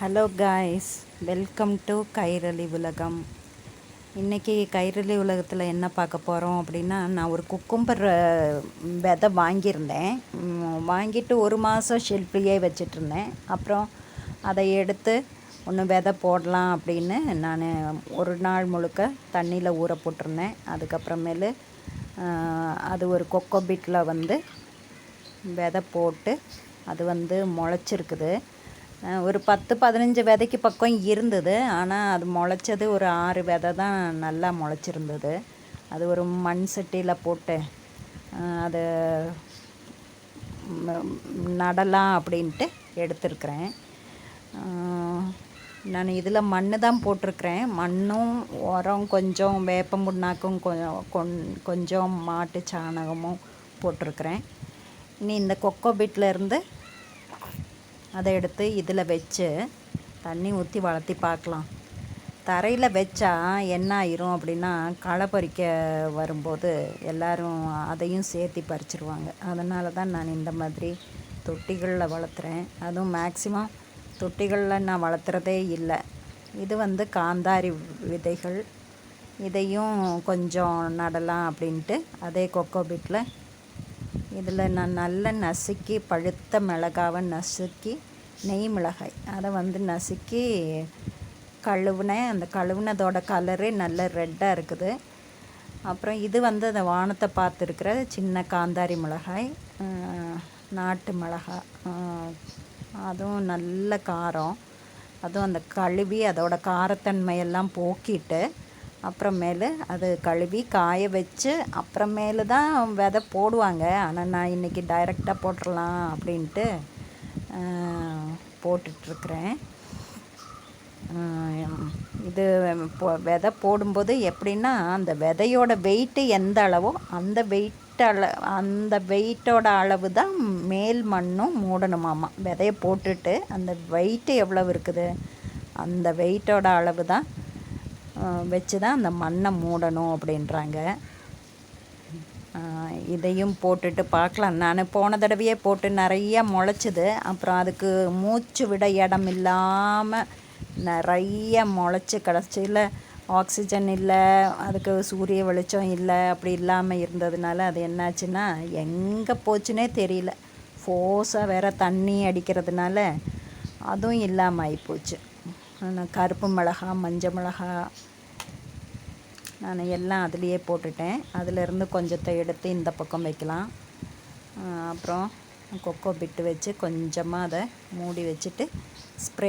Hello guys welcome to Kairali உலகம் இன்றைக்கி கைரளி உலகத்தில் என்ன பார்க்க போகிறோம் அப்படின்னா நான் ஒரு குக்கும்பர் விதை வாங்கியிருந்தேன். வாங்கிட்டு ஒரு மாதம் ஷெல்ஃப்லேயே வச்சிட்ருந்தேன் அப்புறம் அதை எடுத்து ஒன்று விதை போடலாம் அப்படின்னு நான் ஒரு நாள் முழுக்க தண்ணியில் ஊற போட்டிருந்தேன். அதுக்கப்புறமேலு அது ஒரு கொக்கோ பிட்டில் வந்து விதை போட்டு அது வந்து முளைச்சிருக்குது. ஒரு பத்து பதினஞ்சு விதைக்கு பக்கம் இருந்தது. ஆனால் அது முளைச்சது ஒரு ஆறு விதை தான் நல்லா முளைச்சிருந்தது. அது ஒரு மண் சட்டியில் போட்டு அது நடலாம் அப்படின்ட்டு எடுத்துருக்குறேன். நான் இதில் மண் தான் போட்டிருக்கிறேன். மண்ணும் உரம் கொஞ்சம் வேப்ப முன்னாக்கும் கொஞ்சம் கொஞ்சம் மாட்டு சாணகமும் போட்டிருக்கிறேன். இனி இந்த கொக்கோ பிட்டில் இருந்து அதை எடுத்து இதில் வச்சு தண்ணி ஊற்றி வளர்த்தி பார்க்கலாம். தரையில் வச்சா என்ன ஆயிரும் அப்படின்னா களை பறிக்க வரும்போது எல்லோரும் அதையும் சேர்த்து பறிச்சிருவாங்க. அதனால தான் நான் இந்த மாதிரி தொட்டிகளில் வளர்த்துறேன். அதுவும் மேக்ஸிமம் தொட்டிகளில் நான் வளர்த்துறதே இல்லை. இது வந்து காந்தாரி விதைகள். இதையும் கொஞ்சம் நடலாம் அப்படின்ட்டு அதே கொக்கோ பிட்டில் இதில் நான் நல்ல நசுக்கி பழுத்த மிளகாவை நசுக்கி நெய் மிளகாய். அதை வந்து நசுக்கி கழுவுனேன் அந்த கழுவுனதோட கலரு நல்ல ரெட்டாக இருக்குது. அப்புறம் இது வந்து அந்த வானத்தை பார்த்துருக்கிற சின்ன காந்தாரி மிளகாய் நாட்டு மிளகாய் அதுவும் நல்ல காரம். அதுவும் அந்த கழுவி அதோட காரத்தன்மையெல்லாம் போக்கிட்டு அப்புறமேலு அது கழுவி காய வச்சு அப்புறமேலு தான் விதை போடுவாங்க. ஆனால் நான் இன்றைக்கி டைரெக்டாக போட்டுடலாம் அப்படின்ட்டு போட்டுட்ருக்குறேன். இது இப்போ விதை போடும்போது எப்படின்னா அந்த விதையோட வெயிட்டு எந்த அளவோ அந்த வெயிட் அள அந்த வெயிட்டோட அளவு தான் மேல் மண்ணும் மூடணுமாமா. விதையை போட்டுட்டு அந்த வெயிட்டு எவ்வளவு இருக்குது? அந்த வெயிட்டோட அளவு தான் வச்சு தான் அந்த மண்ணை மூடணும் அப்படின்றாங்க. இதையும் போட்டுட்டு பார்க்கலாம். நான் போன தடவையே போட்டு நிறைய முளைச்சிது. அப்புறம் அதுக்கு மூச்சு விட இடம் இல்லாமல் நிறைய முளைச்சி கடைசியில் ஆக்சிஜன் இல்லை அதுக்கு சூரிய வெளிச்சம் இல்லை அப்படி இல்லாமல் இருந்ததுனால அது என்னாச்சுன்னா எங்கே போச்சுன்னே தெரியல. ஃபோர்ஸாக வேற தண்ணி அடிக்கிறதுனால அதுவும் இல்லாமல் ஆகிப்போச்சு கருப்பு மிளகா மஞ்சள் மிளகா நான் எல்லாம் அதுலேயே போட்டுட்டேன். அதிலிருந்து கொஞ்சத்தை எடுத்து இந்த பக்கம் வைக்கலாம். அப்புறம் கொக்கோ பிட்டு வச்சு கொஞ்சமாக அதை மூடி வச்சுட்டு ஸ்ப்ரே